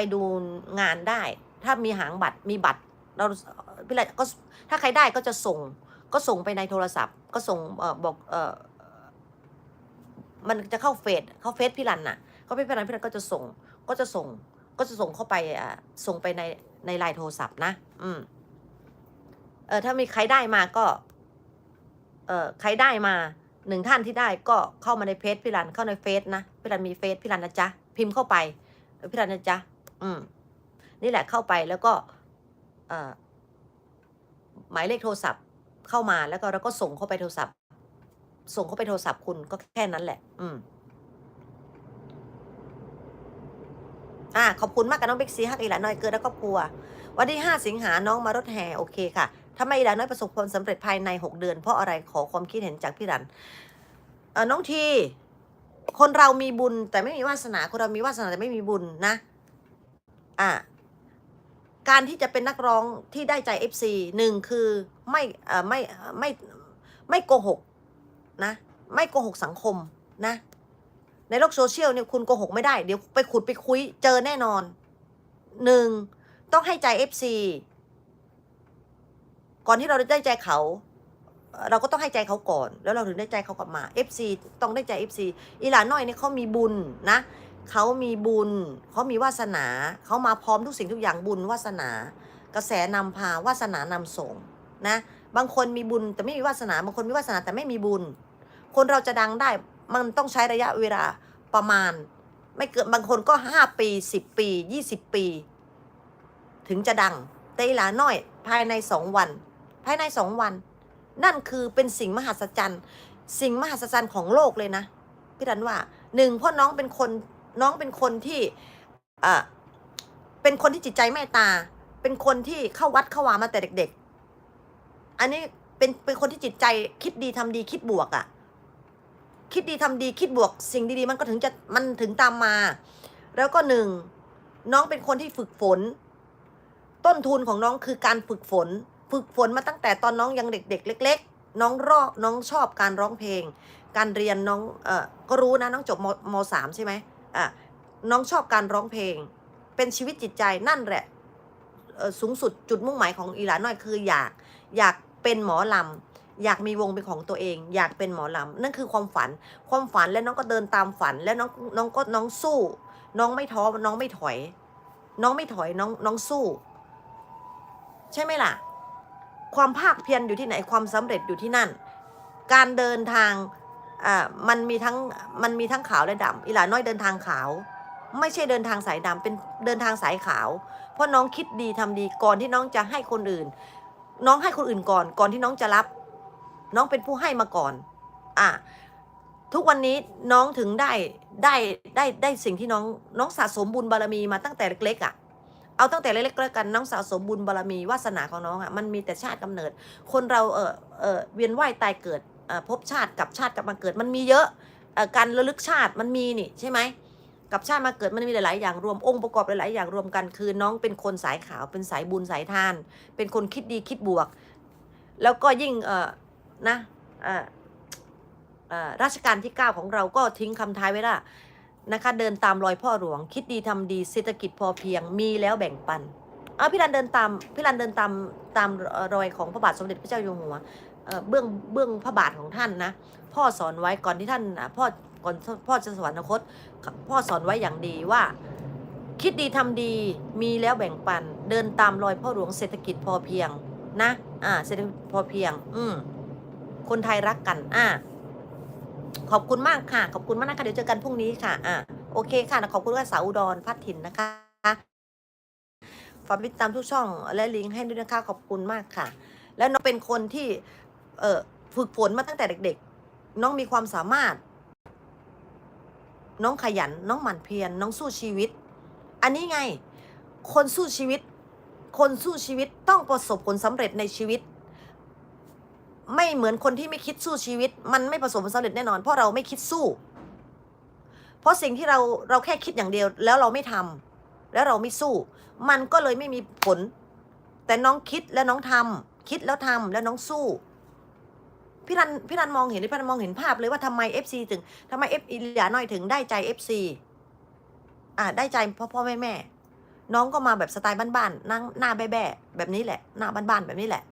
ไปดูงานได้ ถ้ามีหางบัตรมีบัตรเราพี่ไรก็ถ้าใครได้ก็จะส่ง ก็ส่งไปในโทรศัพท์ ก็ส่งเออบอกเออมันจะเข้าเฟซเข้าเฟซพี่รันน่ะเขาเฟซพี่รันพี่รันก็จะส่ง ก็จะส่ง ก็จะส่งเข้าไปอะส่งไปในในไลน์โทรศัพท์นะ อืมเออถ้ามีใครได้มาก็ เออใครได้มาหนึ่งท่านที่ได้ก็เข้ามาในเฟซพี่รันเข้าในเฟซนะพี่รันมีเฟซพี่รันนะจ๊ะพิมพ์เข้าไปพี่รันนะจ๊ะ อืมนี่แหละเข้าไปแล้วก็หมายเลขโทรศัพท์เข้ามาแล้วก็เราก็ส่งเข้าไปโทรศัพท์ ส่งเข้าไปโทรศัพท์คุณก็แค่นั้นแหละ อืมอ่าขอบคุณมากกับน้องเบ็กซีฮักอีหลานน้อยเกิดแล้วก็ครัว วันที่ห้าสิงหาน้องมารถแห่โอเคค่ะทำไมอีหลานน้อยประสบความสำเร็จภายในหกเดือน เพราะอะไรขอความคิดเห็นจากพี่รันเออน้องทีคนเรามีบุญแต่ไม่มีวาสนาคนเรามีวาสนาแต่ไม่มีบุญนะ อ่าการที่จะเป็นนักร้องที่ได้ใจ FC หนึ่งคือไม่ไม่ไม่ไม่โกหกนะไม่โกหกสังคมนะ ในโลกโซเชียลเนี่ยคุณโกหกไม่ได้ เดี๋ยวไปขุดไปคุยเจอแน่นอนหนึ่งต้องให้ใจ FC ก่อนที่เราจะได้ใจเขาเอ่อเราก็ต้องให้ใจเขาก่อน แล้วเราถึงได้ใจเขากลับมา FC ต้องได้ใจ FC อีหลานน้อยเนี่ยเขามีบุญนะ เขามีบุญ เขามีวาสนา เขามาพร้อมทุกสิ่งทุกอย่างบุญวาสนา กระแสนำพาวาสนานำส่งนะ บางคนมีบุญแต่ไม่มีวาสนา บางคนมีวาสนาแต่ไม่มีบุญ คนเราจะดังได้มันต้องใช้ระยะเวลาประมาณ ไม่เกินบางคนก็ห้าปีสิบปียี่สิบปี ถึงจะดัง แต่อีหลาน้อย ภายในสองวัน ภายในสองวัน นั่นคือเป็นสิ่งมหัศจรรย์ สิ่งมหัศจรรย์ของโลกเลยนะพี่ดันว่าหนึ่งพราะน้องเป็นคน น้องเป็นคนที่อ่าเป็นคนที่จิตใจเมตตา เป็นคนที่เข้าวัดเข้าวามาแต่เด็ก ๆ อันนี้เป็นเป็นคนที่จิตใจคิดดีทำดีคิดบวกอะ่ะ คิดดีทำดีคิดบวก สิ่งดีๆ มันก็ถึงจะมันถึงตามมา แล้วก็หนึ่งน้องเป็นคนที่ฝึกฝน ต้นทุนของน้องคือการฝึกฝน ฝึกฝนมาตั้งแต่ตอนน้องยังเด็ก ๆ เล็ก ๆ น้องรอบน้องชอบการร้องเพลง การเรียนน้องเออก็รู้นะน้องจบมมสามใช่ไหม อะน้องชอบการร้องเพลง เป็นชีวิตจิตใจนั่นแหละสูงสุดจุดมุ่งหมายของอีหลาน้อยคืออยากอยากเป็นหมอลำอยากมีวงเป็นของตัวเอง อยากเป็นหมอลำนั่นคือความฝัน ความฝันแล้วน้องก็เดินตามฝัน แล้วน้องน้องก็น้องสู้ น้องไม่ท้อน้องไม่ถอย น้องไม่ถอยน้องน้องสู้ ใช่ไหมล่ะ ความภาคเพียรอยู่ที่ไหนความสำเร็จอยู่ที่นั่น การเดินทาง อ่ามันมีทั้งมันมีทั้งขาวและดำอีหลาน้อยเดินทางขาว ไม่ใช่เดินทางสายดำเป็นเดินทางสายขาว เพราะน้องคิดดีทำดีก่อนที่น้องจะให้คนอื่น น้องให้คนอื่นก่อน ก่อนที่น้องจะรับ น้องเป็นผู้ให้มาก่อน อะทุกวันนี้น้องถึงได้ได้ได้ได้สิ่งที่น้องน้องสะสมบุญบารมีมาตั้งแต่เล็กๆอะเอาตั้งแต่เล็กๆแล้วกันน้องสะสมบุญบารมีวาสนาของน้องอะมันมีแต่ชาติกำเนิด คนเราเออเออเวียนว่ายตายเกิด เอ่อภพชาติกับชาติกับมาเกิดมันมีเยอะการระลึกชาติมันมีนี่ใช่ไหมกับชาติมาเกิดมันมีหลาย ๆ อย่างรวมองค์ประกอบหลาย ๆ อย่างรวมกันคือน้องเป็นคนสายขาวเป็นสายบุญสายทาน เป็นคนคิดดีคิดบวก แล้วก็ยิ่งเออนะรัชกาลที่ 9 ของเราก็ทิ้งคำท้ายไว้ละนะคะเดินตามรอยพ่อหลวง คิดดีทำดีเศรษฐกิจพอเพียงมีแล้วแบ่งปันอะพี่รันเดินตามพี่รันเดินตามตามรอยของพระบาทสมเด็จพระเจ้าอยู่หัว เบื้องเบื้องพระบาทของท่านนะพ่อสอนไว้ก่อนที่ท่านพ่อก่อนพ่อจะสวรรคต พ่อสอนไว้อย่างดีว่า คิดดีทำดีมีแล้วแบ่งปัน เดินตามรอยพ่อหลวงเศรษฐกิจพอเพียงนะอ่าเศรษฐกิจพอเพียง อืมคนไทยรักกัน อ่า ขอบคุณมากค่ะ ขอบคุณมากนะคะเดี๋ยวเจอกันพรุ่งนี้ค่ะ อ่าโอเคค่ะขอบคุณว่าสาวอุดรพัฒถิ่นนะคะฝากติดตามทุกช่องและลิงก์ให้ด้วยนะคะขอบคุณมากค่ะ แล้วน้องเป็นคนที่ เอ่อฝึกฝนมาตั้งแต่เด็ก ๆ น้องมีความสามารถ น้องขยัน น้องหมั่นเพียรน้องสู้ชีวิต อันนี้ไง คนสู้ชีวิต คนสู้ชีวิตต้องประสบผลสำเร็จในชีวิต ไม่เหมือนคนที่ไม่คิดสู้ชีวิต มันไม่ประสบผลสำเร็จแน่นอน เพราะเราไม่คิดสู้ เพราะสิ่งที่เราเราแค่คิดอย่างเดียว แล้วเราไม่ทำแล้วเราไม่สู้ มันก็เลยไม่มีผล แต่น้องคิดแล้วน้องทำคิดแล้วทำแล้วน้องสู้ พี่รันพี่รันมองเห็นพี่รันมองเห็นภาพเลยว่าทำไมเอฟซีถึงทำไมเอฟอีหลาน้อยถึงได้ใจเอฟซีอ่าได้ใจพ่อพ่อแม่แม่น้องก็มาแบบสไตล์บ้านๆนั่งหน้าแบ่ๆแบบนี้แหละ หน้าบ้านๆแบบนี้แหละ